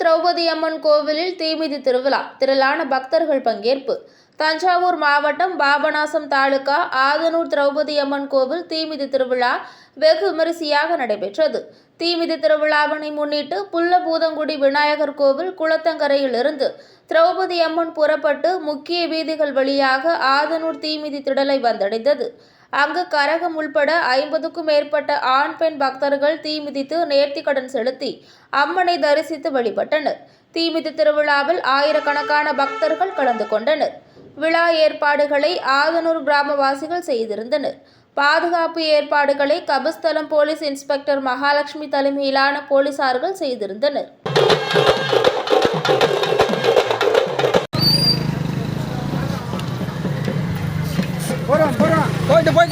திரௌபதி அம்மன் கோவிலில் தீமிதி திருவிழா. திரளான பக்தர்கள் பங்கேற்பு. தஞ்சாவூர் மாவட்டம் பாபநாசம் தாலுகா ஆதனூர் திரௌபதி அம்மன் கோவில் தீமிதி திருவிழா வெகு விமரிசையாக நடைபெற்றது. தீமிதி திருவிழாவினை முன்னிட்டு புல்லபூதங்குடி விநாயகர் கோவில் குளத்தங்கரையிலிருந்து திரௌபதி அம்மன் புறப்பட்டு முக்கிய வீதிகள் வழியாக ஆதனூர் தீமிதி திடலை வந்தடைந்தது. அங்கு கரகம் உள்பட ஐம்பதுக்கும் மேற்பட்ட ஆண் பெண் பக்தர்கள் தீ மிதித்து நேர்த்திக்கடன் செலுத்தி அம்மனை தரிசித்து வழிபட்டனர். தீமிதி திருவிழாவில் ஆயிரக்கணக்கான பக்தர்கள் கலந்து கொண்டனர். விழா ஏற்பாடுகளை ஆதனூர் கிராமவாசிகள் செய்திருந்தனர். பாதுகாப்பு ஏற்பாடுகளை கபஸ்தலம் போலீஸ் இன்ஸ்பெக்டர் மகாலட்சுமி தலைமையிலான போலீசார்கள் செய்திருந்தனர். কই